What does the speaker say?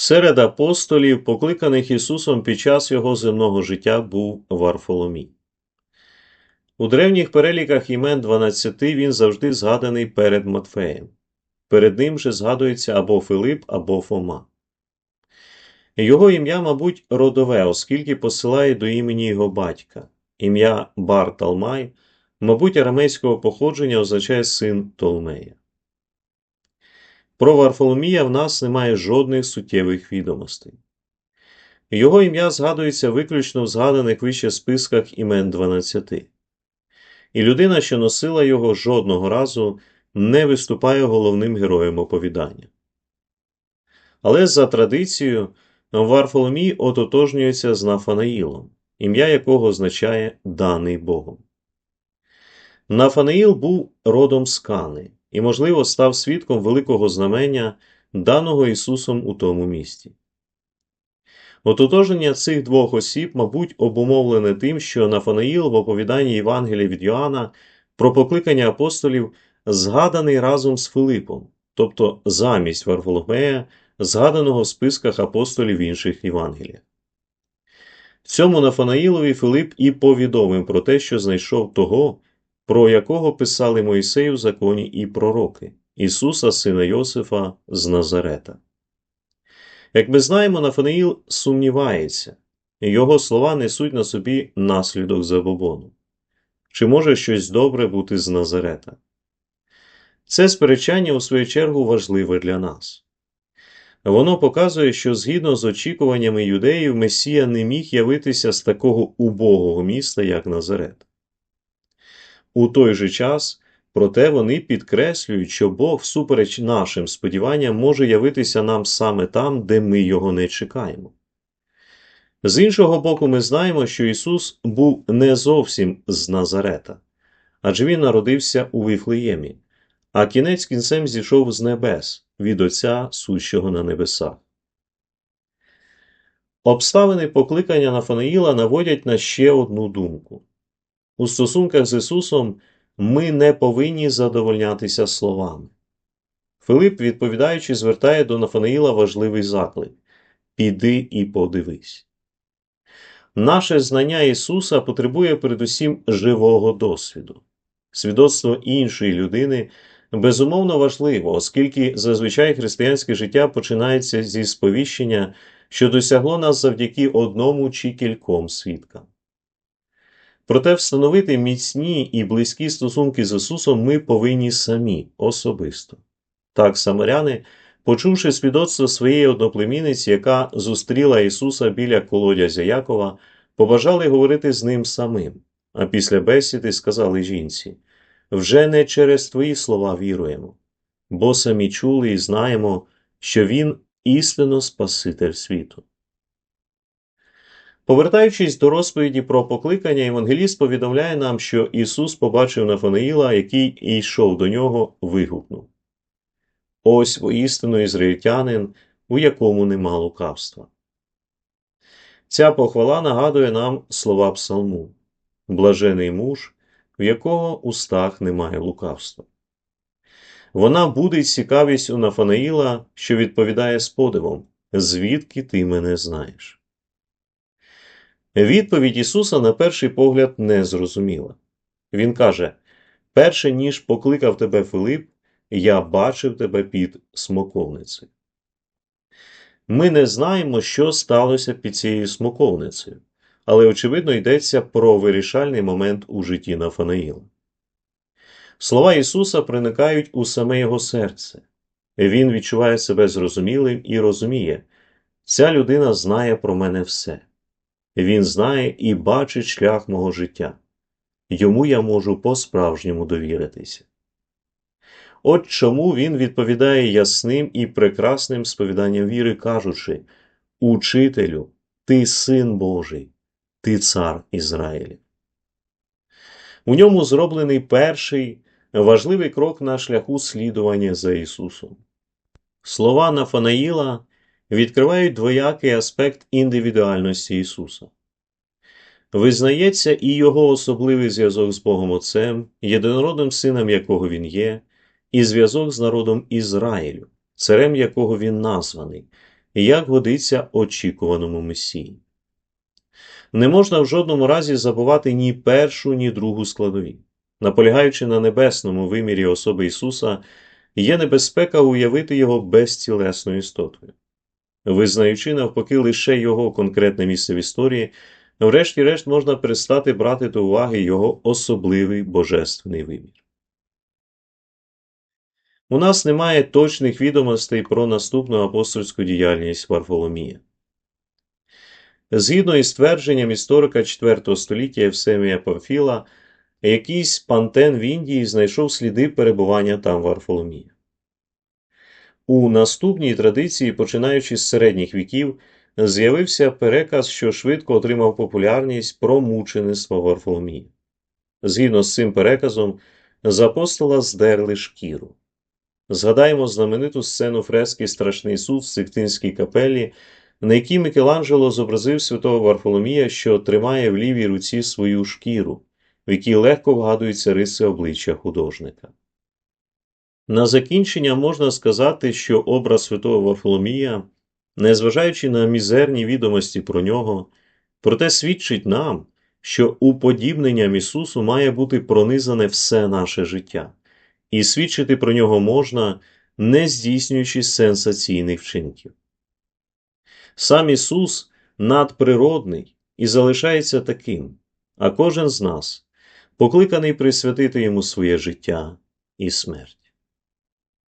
Серед апостолів, покликаних Ісусом під час його земного життя, був Варфоломій. У древніх переліках імен 12 він завжди згаданий перед Матфеєм. Перед ним же згадується або Филип, або Фома. Його ім'я, мабуть, родове, оскільки посилає до імені його батька. Ім'я Бар Талмай, мабуть, арамейського походження означає син Толмея. Про Варфоломія в нас немає жодних суттєвих відомостей. Його ім'я згадується виключно в згаданих вище списках імен 12. І людина, що носила його жодного разу, не виступає головним героєм оповідання. Але за традицією Варфоломій ототожнюється з Нафанаїлом, ім'я якого означає даний Богом. Нафанаїл був родом з Кани і, можливо, став свідком великого знамення, даного Ісусом у тому місті. Ототожнення цих двох осіб, мабуть, обумовлене тим, що Нафанаїл в оповіданні Євангелія від Йоанна про покликання апостолів згаданий разом з Филипом, тобто замість Варфоломея, згаданого в списках апостолів інших Євангеліях. Цьому Нафанаїлові Филип і повідомив про те, що знайшов того, про якого писали Мойсей у законі і пророки Ісуса, сина Йосифа з Назарета. Як ми знаємо, Нафанаїл сумнівається, його слова несуть на собі наслідок забобону. Чи може щось добре бути з Назарета? Це сперечання, у свою чергу, важливе для нас. Воно показує, що згідно з очікуваннями юдеїв, Месія не міг явитися з такого убогого міста, як Назарет. У той же час, проте вони підкреслюють, що Бог, всупереч нашим сподіванням, може явитися нам саме там, де ми його не чекаємо. З іншого боку, ми знаємо, що Ісус був не зовсім з Назарета, адже Він народився у Вифлеємі, а кінець кінцем зійшов з небес від Отця сущого на небесах. Обставини покликання Нафанаїла наводять на ще одну думку. У стосунках з Ісусом ми не повинні задовольнятися словами. Филип, відповідаючи, звертає до Нафанаїла важливий заклик Піди і подивись. Наше знання Ісуса потребує передусім живого досвіду. Свідоцтво іншої людини безумовно важливо, оскільки зазвичай християнське життя починається зі сповіщення, що досягло нас завдяки одному чи кільком свідкам. Проте встановити міцні і близькі стосунки з Ісусом ми повинні самі особисто. Так, самаряни, почувши свідоцтво своєї одноплемінниці, яка зустріла Ісуса біля колодязя Якова, побажали говорити з ним самим, а після бесіди сказали жінці вже не через твої слова віруємо, бо самі чули і знаємо, що Він істинно Спаситель світу. Повертаючись до розповіді про покликання, Євангеліст повідомляє нам, що Ісус побачив Нафанаїла, який йшов до нього, вигукнув Ось воістину ізраїльтянин, у якому нема лукавства. Ця похвала нагадує нам слова псалму Блажений муж, в якого устах немає лукавства. Вона будить цікавість у Нафанаїла, що відповідає з подивом Звідки ти мене знаєш? Відповідь Ісуса на перший погляд не зрозуміла. Він каже: перше ніж покликав тебе Филип, я бачив тебе під смоковницею. Ми не знаємо, що сталося під цією смоковницею, але, очевидно, йдеться про вирішальний момент у житті Нафанаїла. Слова Ісуса проникають у саме його серце. Він відчуває себе зрозумілим і розуміє, ця людина знає про мене все. Він знає і бачить шлях мого життя. Йому я можу по-справжньому довіритися. От чому він відповідає ясним і прекрасним сповіданням віри, кажучи Учителю, ти син Божий, ти цар Ізраїлів. У ньому зроблений перший важливий крок на шляху слідування за Ісусом. Слова Нафанаїла відкривають двоякий аспект індивідуальності Ісуса. Визнається і його особливий зв'язок з Богом Отцем, єдинородним сином якого він є, і зв'язок з народом Ізраїлю, царем якого він названий, як годиться очікуваному Месії. Не можна в жодному разі забувати ні першу, ні другу складові. Наполягаючи на небесному вимірі особи Ісуса, є небезпека уявити Його безцілесною істотою. Визнаючи навпаки лише Його конкретне місце в історії, врешті-решт можна перестати брати до уваги Його особливий божественний вимір. У нас немає точних відомостей про наступну апостольську діяльність Варфоломія. Згідно із твердженням історика IV століття Євсемія Памфіла, якийсь пантен в Індії знайшов сліди перебування там Варфоломія. У наступній традиції, починаючи з середніх віків, з'явився переказ, що швидко отримав популярність про мучеництво Варфоломія. Згідно з цим переказом, з апостола здерли шкіру. Згадаємо знамениту сцену фрески Страшний суд в Сиктинській капелі, на якій Микеланджело зобразив святого Варфоломія, що тримає в лівій руці свою шкіру, в якій легко вгадуються риси обличчя художника. На закінчення можна сказати, що образ святого Варфоломія, незважаючи на мізерні відомості про нього, проте свідчить нам, що уподібненням Ісусу має бути пронизане все наше життя, і свідчити про нього можна, не здійснюючи сенсаційних вчинків. Сам Ісус надприродний і залишається таким, а кожен з нас покликаний присвятити йому своє життя і смерть.